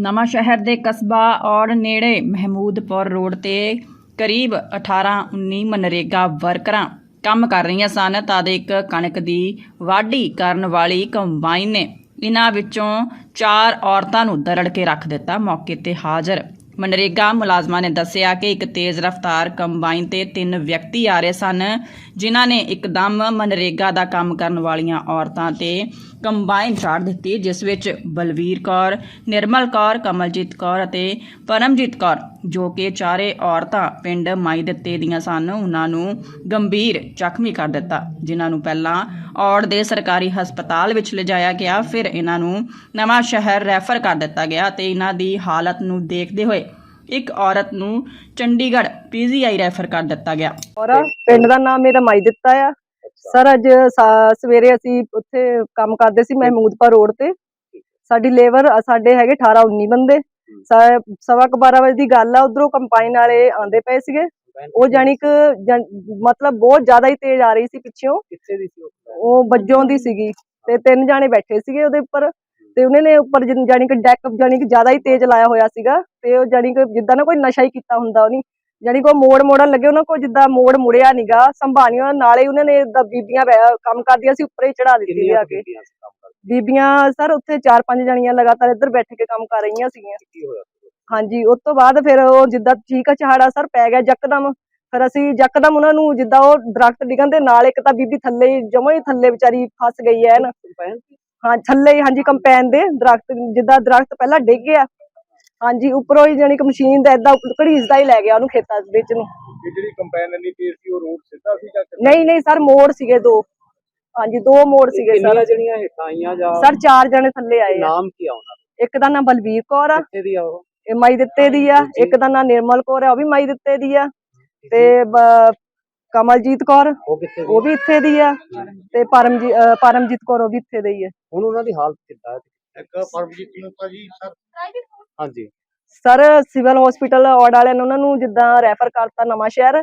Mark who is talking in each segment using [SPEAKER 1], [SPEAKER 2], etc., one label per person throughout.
[SPEAKER 1] ਨਵਾਂ ਸ਼ਹਿਰ ਦੇ ਕਸਬਾ ਔੜ ਨੇੜੇ ਮਹਿਮੂਦਪੁਰ ਰੋਡ ਤੇ ਕਰੀਬ 18-19 ਮਨਰੇਗਾ ਵਰਕਰਾਂ ਕੰਮ ਕਰ ਰਹੀਆਂ ਸਨ। ਤਦ ਇੱਕ ਕਣਕ ਦੀ ਵਾਢੀ ਕਰਨ ਵਾਲੀ ਕੰਬਾਈਨ ਨੇ ਇਹਨਾਂ ਵਿੱਚੋਂ ਚਾਰ ਔਰਤਾਂ ਨੂੰ ਦਰੜ ਕੇ ਰੱਖ ਦਿੱਤਾ। ਮੌਕੇ ਤੇ ਹਾਜ਼ਰ ਮਨਰੇਗਾ ਮੁਲਾਜ਼ਮਾਂ ਨੇ ਦੱਸਿਆ ਕਿ ਇੱਕ ਤੇਜ਼ ਰਫ਼ਤਾਰ ਕੰਬਾਈਨ ਤੇ ਤਿੰਨ ਵਿਅਕਤੀ ਆ ਰਹੇ ਸਨ, ਜਿਨ੍ਹਾਂ ਨੇ ਇੱਕਦਮ ਮਨਰੇਗਾ ਦਾ ਕੰਮ ਕਰਨ ਵਾਲੀਆਂ ਔਰਤਾਂ ਤੇ ਕੰਬਾਈਨ ਚਾੜ ਦਿੱਤੀ, ਜਿਸ ਵਿੱਚ ਬਲਵੀਰ ਕੌਰ, ਨਿਰਮਲ ਕੌਰ, ਕਮਲਜੀਤ ਕੌਰ ਅਤੇ ਪਰਮਜੀਤ ਕੌਰ, ਜੋ ਕਿ ਚਾਰੇ ਔਰਤਾਂ ਪਿੰਡ ਮਾਈ ਦਿੱਤੇ ਦੀਆਂ ਸਨ, ਉਹਨਾਂ ਨੂੰ ਗੰਭੀਰ ਜ਼ਖਮੀ ਕਰ ਦਿੱਤਾ, ਜਿਨ੍ਹਾਂ ਨੂੰ ਪਹਿਲਾਂ ਔੜ ਦੇ ਸਰਕਾਰੀ ਹਸਪਤਾਲ ਵਿੱਚ ਲਿਜਾਇਆ ਗਿਆ, ਫਿਰ ਇਹਨਾਂ ਨੂੰ ਨਵਾਂ ਸ਼ਹਿਰ ਰੈਫਰ ਕਰ ਦਿੱਤਾ ਗਿਆ ਤੇ ਇਹਨਾਂ ਦੀ ਹਾਲਤ ਨੂੰ ਦੇਖਦੇ ਹੋਏ ਇੱਕ ਔਰਤ ਨੂੰ ਚੰਡੀਗੜ੍ਹ ਪੀਜੀਆਈ ਰੈਫਰ ਕਰ ਦਿੱਤਾ ਗਿਆ।
[SPEAKER 2] ਔਰ ਪਿੰਡ ਦਾ ਨਾਮ ਮੇਰਾ ਮਾਈ ਦਿੱਤਾ ਆ। ਸਰ ਅੱਜ ਸਵੇਰੇ ਅਸੀਂ ਉੱਥੇ ਕੰਮ ਕਰਦੇ ਸੀ ਮਹਿਮੂਦਪੁਰ ਰੋਡ ਤੇ। ਸਾਡੀ ਲੇਬਰ ਸਾਡੇ ਹੈਗੇ 18 19 ਬੰਦੇ। ਸਵਾ ਕੁ 12 ਵਜੇ ਦੀ ਗੱਲ ਆ ਉਧਰੋਂ ਕੰਪਾਈਨ ਵਾਲੇ ਆਂਦੇ ਪਏ ਸੀਗੇ। ਉਹ ਜਾਨੀ ਕਿ ਮਤਲਬ ਬਹੁਤ ਜ਼ਿਆਦਾ ਹੀ ਤੇਜ਼ ਆ ਰਹੀ ਸੀ ਪਿੱਛੋਂ।
[SPEAKER 3] ਕਿੱਥੇ ਦੀ ਸੀ ਉਹ?
[SPEAKER 2] ਉਹ ਵੱਜੋਂ ਦੀ ਸੀਗੀ ਤੇ ਤਿੰਨ ਜਾਣੇ ਬੈਠੇ ਸੀਗੇ ਉਹਦੇ ਉੱਪਰ। ਤੇ ਉਹਨੇ ਨੇ ਉੱਪਰ ਜਨ- ਕਿ ਡੈਕ ਜਾਣੀ ਕਿ ਜ਼ਿਆਦਾ ਹੀ ਤੇਜ਼ ਲਾਇਆ ਹੋਇਆ ਸੀਗਾ ਤੇ ਉਹ ਜਾਣੀ ਕਿ ਜਿੱਦਾਂ ਨਾ ਕੋਈ ਨਸ਼ਾ ਹੀ ਕੀਤਾ ਹੁੰਦਾ ਉਹਨੇ ਜਾਣੀ ਕਿ ਮੋੜ ਮੋੜਨ ਲੱਗੇ ਉਹਨਾਂ ਕੋਲ ਜਿੱਦਾਂ ਮੋੜ ਮੁੜਿਆ ਨੀਗਾ ਸੰਭਾਲੀਆਂ ਨਾਲੇ ਉਹਨਾਂ ਨੇ ਬੀਬੀਆਂ ਕੰਮ ਕਰਦੀਆਂ ਸੀ ਉੱਪਰੇ ਚੜਾ ਦਿੱਤੀ ਲਿਆ ਕੇ।
[SPEAKER 3] ਬੀਬੀਆਂ
[SPEAKER 2] ਸਰ ਉੱਥੇ ਚਾਰ ਪੰਜ ਜਣੀਆਂ ਲਗਾਤਾਰ ਇੱਧਰ ਬੈਠ ਕੇ ਕੰਮ ਕਰ ਰਹੀਆਂ ਸੀਗੀਆਂ।
[SPEAKER 3] ਕੀ
[SPEAKER 2] ਹਾਂਜੀ ਉਸ ਤੋਂ ਬਾਅਦ ਫਿਰ ਉਹ ਜਿੱਦਾਂ ਚੀਕਾ ਚਹਾੜਾ ਸਰ ਪੈ ਗਿਆ ਯਕਦਮ। ਫਿਰ ਅਸੀਂ ਯਕਦਮ ਉਹਨਾਂ ਨੂੰ ਜਿੱਦਾਂ ਉਹ ਦਰਖਤ ਡਿੱਗਣ ਦੇ ਨਾਲ ਇੱਕ ਤਾਂ ਬੀਬੀ ਥੱਲੇ ਜਮਾਂ ਹੀ ਥੱਲੇ ਵਿਚਾਰੀ ਫਸ ਗਈ ਐ ਨਾ ਹਾਂ ਥੱਲੇ ਹੀ ਹਾਂਜੀ ਕੰਪੈਨ ਦੇ ਦਰਖਤ ਜਿੱਦਾਂ ਦਰਖਤ ਪਹਿਲਾਂ ਡਿੱਗ ਗਿਆ। ਹਾਂਜੀ ਉੱਪਰੋਂ ਹੀ ਜਾਣੀ ਕਿ ਮਸ਼ੀਨ ਦਾ ਏਦਾਂ ਘੜੀਸਦਾ ਹੀ ਲੈ ਗਿਆ ਉਹਨੂੰ ਖੇਤਾਂ ਦੇ ਵਿੱਚ ਨੂੰ।
[SPEAKER 3] ਇਹ ਜਿਹੜੀ ਕੰਪੈਨ ਇੰਨੀ ਤੇਜ਼ ਸੀ ਉਹ ਰੋਡ ਸਿੱਧਾ ਸੀ ਜਾਂ
[SPEAKER 2] ਨਹੀਂ ਨਹੀਂ ਸਰ ਮੋੜ ਸੀਗੇ ਦੋ। ਹਾਂਜੀ ਦੋ ਮੋੜ ਸੀਗੇ ਸਰ।
[SPEAKER 3] ਕਿੰਨੀਆਂ ਜਿਹੜੀਆਂ ਹੇਠਾਂ ਆਈਆਂ ਜਾਂ
[SPEAKER 2] ਸਰ ਚਾਰ ਜਣੇ ਥੱਲੇ ਆਏ ਆ।
[SPEAKER 3] ਨਾਮ ਕੀ ਆ ਉਹਨਾਂ
[SPEAKER 2] ਇੱਕ ਦਾ ਨਾਮ ਬਲਵੀਰ ਕੌਰ ਆ।
[SPEAKER 3] ਕਿੱਥੇ ਦੀ ਆ ਉਹ?
[SPEAKER 2] ਇਹ ਮਾਈ ਦਿੱਤੇ ਦੀ ਆ। ਇੱਕ ਦਾ ਨਾਮ ਨਿਰਮਲ ਕੌਰ ਆ ਉਹ ਵੀ ਮਾਈ ਦਿੱਤੇ ਦੀ ਆ। ਤੇ ਬ- ਕਮਲਜੀਤ ਕੌਰ
[SPEAKER 3] ਉਹ ਕਿੱਥੇ ਦੀ
[SPEAKER 2] ਉਹ ਵੀ ਇੱਥੇ ਦੀ ਆ ਤੇ ਪਰਮਜੀਤ ਕੌਰ ਉਹ ਵੀ ਇੱਥੇ ਦੀ ਆ।
[SPEAKER 3] ਹੁਣ ਉਹਨਾਂ ਦੀ ਹਾਲਤ ਕਿੱਦਾਂ ਹੈ?
[SPEAKER 4] ਇੱਕ ਪਰਮਜੀਤ ਨੂੰ ਤਾਂ ਜੀ ਸਰ
[SPEAKER 3] ਹਾਂਜੀ।
[SPEAKER 2] ਸਰ ਸਿਵਲ ਹਸਪੀਟਲ ਔੜ ਵਾਲਿਆਂ ਨੇ ਉਹਨਾਂ ਨੂੰ ਜਿੱਦਾਂ ਰੈਫਰ ਕਰਤਾ ਨਵਾਂ ਸ਼ਹਿਰ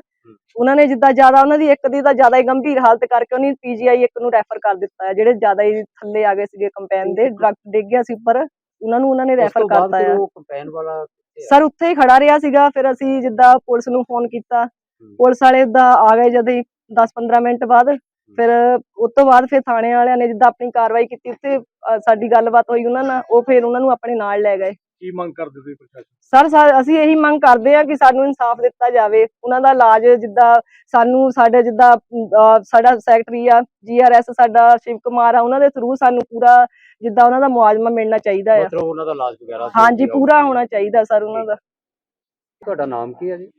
[SPEAKER 2] ਉਹਨਾਂ ਨੇ ਜਿੱਦਾਂ ਜ਼ਿਆਦਾ ਉਹਨਾਂ ਦੀ ਇੱਕ ਦੀ ਤਾਂ ਜ਼ਿਆਦਾ ਹੀ ਗੰਭੀਰ ਹਾਲਤ ਕਰਕੇ ਉਹਨੇ ਪੀਜੀਆਈ ਇੱਕ ਨੂੰ ਰੈਫਰ ਕਰ ਦਿੱਤਾ ਹੈ ਜਿਹੜੇ ਜ਼ਿਆਦਾ ਹੀ ਥੱਲੇ ਆ ਗਏ ਸੀਗੇ ਕੰਪੈਨ ਦੇ ਦਰਖਤ ਡਿੱਗ ਗਿਆ ਸੀ ਉੱਪਰ ਉਹਨਾਂ ਨੂੰ ਉਹਨਾਂ ਨੇ ਰੈਫਰ ਕਰਤਾ
[SPEAKER 3] ਫਿਰ
[SPEAKER 2] ਹੈ
[SPEAKER 3] ਉਹ ਕੰਪੈਨ ਵਾਲਾ ਕਿੱਥੇ ਆ?
[SPEAKER 2] ਸਰ ਉੱਥੇ ਹੀ ਖੜਾ ਰਿਹਾ ਸੀਗਾ ਫਿਰ ਅਸੀਂ ਜਿੱਦਾਂ ਪੁਲਿਸ ਨੂੰ ਫੋਨ ਕੀਤਾ। ਪੁਲਿਸ ਵਾਲੇ ਦਾ ਆ ਗਏ ਜਦ ਹੀ 10-15 ਮਿੰਟ ਬਾਅਦ। ਫਿਰ ਉਸ ਤੋਂ ਬਾਅਦ ਫਿਰ ਥਾਣੇ ਵਾਲਿਆਂ ਨੇ ਜਿੱਦਾਂ ਆਪਣੀ ਕਾਰਵਾਈ ਕੀਤੀ ਅ, ਸਾਡੀ ਗੱਲਬਾਤ ਹੋਈ ਉਹਨਾਂ ਨਾਲ ਉਹ ਫਿਰ ਉਹਨਾਂ ਨੂੰ ਆਪਣੇ ਨਾਲ ਲੈ ਗਏ।
[SPEAKER 4] ਕੀ ਮੰਗ ਕਰਦੇ ਤੁਸੀਂ ਪ੍ਰਸ਼ਾਸਨ
[SPEAKER 2] ਸਰ ਸਾ- ਅਸੀਂ ਇਹੀ ਮੰਗ ਕਰਦੇ ਹਾਂ ਕਿ ਸਾਨੂੰ ਇਨਸਾਫ ਦਿੱਤਾ ਜਾਵੇ। ਉਹਨਾਂ ਦਾ ਇਲਾਜ ਜਿੱਦਾਂ ਸਾਨੂੰ ਸਾਡੇ ਜਿੱਦਾਂ ਸਾਡਾ ਸੈਕਟਰੀ ਆ ਜੀਆਰਐਸ ਸਾਡਾ ਸ਼ਿਵ ਕੁਮਾਰ ਆ ਉਹਨਾਂ ਦੇ ਥਰੂ ਸਾਨੂੰ ਪੂਰਾ ਜਿੱਦਾਂ ਉਹਨਾਂ ਦਾ ਮੁਆਵਜ਼ਾ ਮਿਲਣਾ ਚਾਹੀਦਾ ਆ।
[SPEAKER 3] ਮਤਲਬ ਉਹਨਾਂ ਦਾ ਇਲਾਜ ਵਗੈਰਾ
[SPEAKER 2] ਹਾਂਜੀ। ਪੂਰਾ ਹੋਣਾ ਚਾਹੀਦਾ ਸਰ ਉਹਨਾਂ ਦਾ।
[SPEAKER 3] ਤੁਹਾਡਾ ਨਾਮ ਕੀ ਹੈ ਜੀ?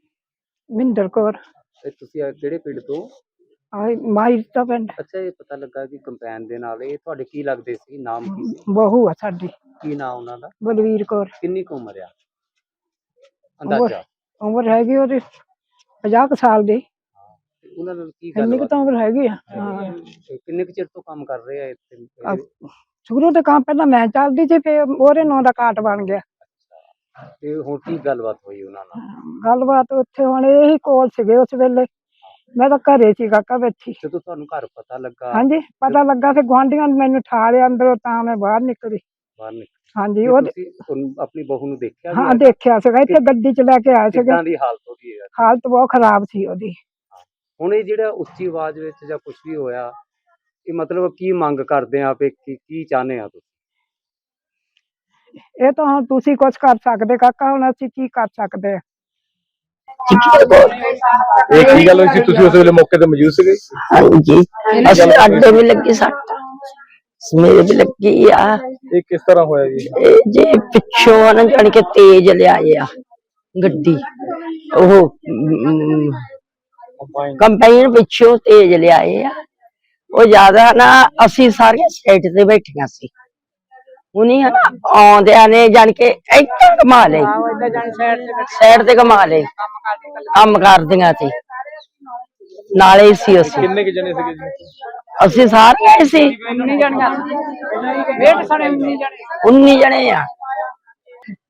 [SPEAKER 5] ਮਿੰਦਰ ਕੌਰ।
[SPEAKER 3] ਤੇ ਤੁਸੀਂ ਆ ਕਿਹੜੇ ਪਿੰਡ ਤੋਂ?
[SPEAKER 5] ਆਈ ਮਾਈ ਤਾਂ ਪਿੰਡ।
[SPEAKER 3] ਅੱਛਾ ਇਹ ਪਤਾ ਲੱਗਾ ਕਿ ਕੰਪੈਨ ਦੇ ਨਾਲ ਇਹ ਤੁਹਾਡੇ ਕੀ ਲੱਗਦੇ ਸੀ? ਨਾਮ ਕੀ ਸੀ?
[SPEAKER 5] ਬਹੂ ਆ ਸਾਡੀ।
[SPEAKER 3] ਕੀ ਨਾਮ ਉਹਨਾਂ ਦਾ?
[SPEAKER 5] ਬਲਵੀਰ ਕੌਰ।
[SPEAKER 3] ਕਿੰਨੀ ਕੁ ਉਮਰ ਆ? ਅੰਦਾਜ਼ਾ।
[SPEAKER 5] ਉਮਰ ਹੈਗੀ ਉਹਦੀ 50 ਕੁ ਸਾਲ ਦੀ।
[SPEAKER 3] ਤੇ ਉਹਨਾਂ ਨਾਲ ਕੀ ਗੱਲ
[SPEAKER 5] ਇੰਨੀ ਕੁ ਤਾਂ ਉਮਰ ਹੈਗੀ ਆ। ਹਾਂ।
[SPEAKER 3] ਕਿੰਨੇ ਕੁ ਚਿਰ ਤੋਂ ਕੰਮ ਕਰ ਰਹੇ ਆ ਇੱਥੇ?
[SPEAKER 5] ਸ਼ੁਰੂ ਤੋਂ ਕੰਮ ਪਹਿਲਾਂ ਮੈਂ ਚੱਲਦੀ ਸੀ ਫਿਰ ਉਹਦੇ ਨਾਂ ਦਾ ਕਾਟ ਬਣ ਗਿਆ।
[SPEAKER 3] ਤੇ ਹੁਣ ਕੀ ਗੱਲਬਾਤ ਹੋਈ ਉਹਨਾਂ ਨਾਲ?
[SPEAKER 5] ਗੱਲਬਾਤ ਉੱਥੇ ਹੁਣ ਇਹੀ ਕੋਲ ਸੀਗੇ ਉਸ ਵੇਲੇ। ਮੈਂ ਤਾਂ ਘਰੇ ਸੀ ਕਾਕਾ ਬੈਠੀ।
[SPEAKER 3] ਜਦੋਂ ਤੁਹਾਨੂੰ ਘਰ ਪਤਾ ਲੱਗਾ
[SPEAKER 5] ਹਾਂਜੀ ਪਤਾ ਲੱਗਾ ਫਿਰ ਗੁਆਂਢੀਆਂ ਨੇ ਮੈਨੂੰ ਠਾ ਲਿਆ ਅੰਦਰੋਂ ਤਾਂ ਮੈਂ ਬਾਹਰ ਨਿਕਲੀ।
[SPEAKER 3] ਬਾਹਰ ਨਿਕਲ।
[SPEAKER 5] ਹਾਂਜੀ
[SPEAKER 3] ਤੇ
[SPEAKER 5] ਉਹ
[SPEAKER 3] ਤੁਸੀਂ ਉਹਨੂੰ ਆਪਣੀ ਬਹੂ ਨੂੰ ਦੇਖਿਆ
[SPEAKER 5] ਹਾਂ ਦੇਖਿਆ ਸੀਗਾ ਇੱਥੇ ਗੱਡੀ ਚ ਲੈ ਕੇ ਆਏ ਸੀਗੇ।
[SPEAKER 3] ਕਿੱਦਾਂ ਦੀ ਹਾਲਤ ਉਹਦੀ ਹੈ
[SPEAKER 5] ਹਾਲਤ ਬਹੁਤ ਖਰਾਬ ਸੀ ਉਹਦੀ।
[SPEAKER 3] ਹੁਣ ਇਹ ਜਿਹੜਾ ਉੱਚੀ ਆਵਾਜ਼ ਵਿੱਚ ਜਾਂ ਕੁਝ ਵੀ ਹੋਇਆ ਇਹ ਮਤਲਬ ਕੀ ਮੰਗ ਕਰਦੇ ਆ ਆਪੇ ਕੀ ਕੀ ਚਾਹੁੰਦੇ ਆ ਤੁਸੀਂ?
[SPEAKER 5] ਇਹ ਤਾਂ ਹੁਣ ਤੁਸੀਂ ਕੁਝ ਕਰ ਸਕਦੇ ਕਾਕਾ ਹੁਣ ਅਸੀਂ ਕੀ ਕਰ ਸਕਦੇ? ਆ
[SPEAKER 4] ਇਹ ਕੀ ਗੱਲ ਹੋਈ ਸੀ? ਤੁਸੀਂ ਉਸ ਵੇਲੇ ਮੌਕੇ ਤੇ ਮੌਜੂਦ ਸੀਗੇ?
[SPEAKER 6] ਹਾਂਜੀ। ਅਸੀਂ ਅੱਡੇ ਵੀ ਲੱਗੀ ਸੱਟ। ਸਮੇਰ ਵੀ ਲੱਗੀ ਆ।
[SPEAKER 4] ਇਹ ਕਿਸ ਤਰ੍ਹਾਂ ਹੋਇਆ ਜੀ?
[SPEAKER 6] ਇਹ ਜੇ ਪਿੱਛੋਂ ਨਾ ਜਾਣੀ ਕਿ ਤੇਜ਼ ਲਿਆਏ ਆ ਗੱਡੀ। ਉਹ ਕੰਪਾਈਨ ਪਿੱਛੋਂ ਤੇਜ਼ ਲਿਆਏ ਆ। ਉਹ ਜ਼ਿਆਦਾ ਨਾ ਅਸੀਂ ਸਾਰੀਆਂ ਸਾਈਡ ਤੇ ਬੈਠੀਆਂ ਸੀ। ਉਨੀ ਹਨਾ ਆਉਂਦਿਆਂ ਨੇ ਜਾਣ ਕੇ ਇੱਥੇ ਕਮਾ ਲਈ ਸਾਈਡ ਤੇ ਕਮਾ ਲਈ ਕੰਮ ਕਰਦੀਆਂ ਸੀ। ਨਾਲੇ ਹੀ ਸੀ ਅਸੀਂ।
[SPEAKER 4] ਕਿੰਨੇ ਕੁ ਜਣੇ ਸੀਗੇ ਜੀ?
[SPEAKER 6] ਅਸੀਂ ਸਾਰੇ ਆਏ ਸੀ। 19 ਜਣੇ ਆ।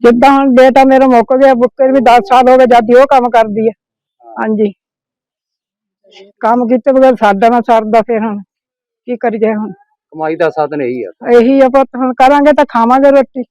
[SPEAKER 5] ਜਿੱਦਾਂ ਹੁਣ ਬੇਟਾ ਮੇਰਾ ਮੁੱਕ ਗਿਆ ਬੁੱਕਰ ਵੀ 10 ਸਾਲ ਹੋ ਗਏ ਜਦ ਦੀ ਉਹ ਕੰਮ ਕਰਦੀ ਆ। ਹਾਂਜੀ। ਕੰਮ ਕੀਤੇ ਬਗੈਰ ਸਾਡਾ ਨਾ ਸਰਦਾ ਫਿਰ ਹੁਣ। ਕੀ ਕਰੀਏ ਹੁਣ?
[SPEAKER 3] ਕਮਾਈ ਦਾ ਸਾਧਨ ਇਹੀ ਆ।
[SPEAKER 5] ਇਹੀ ਆ ਪੁੱਤ ਹੁਣ ਕਰਾਂਗੇ ਤਾਂ ਖਾਵਾਂਗੇ ਰੋਟੀ।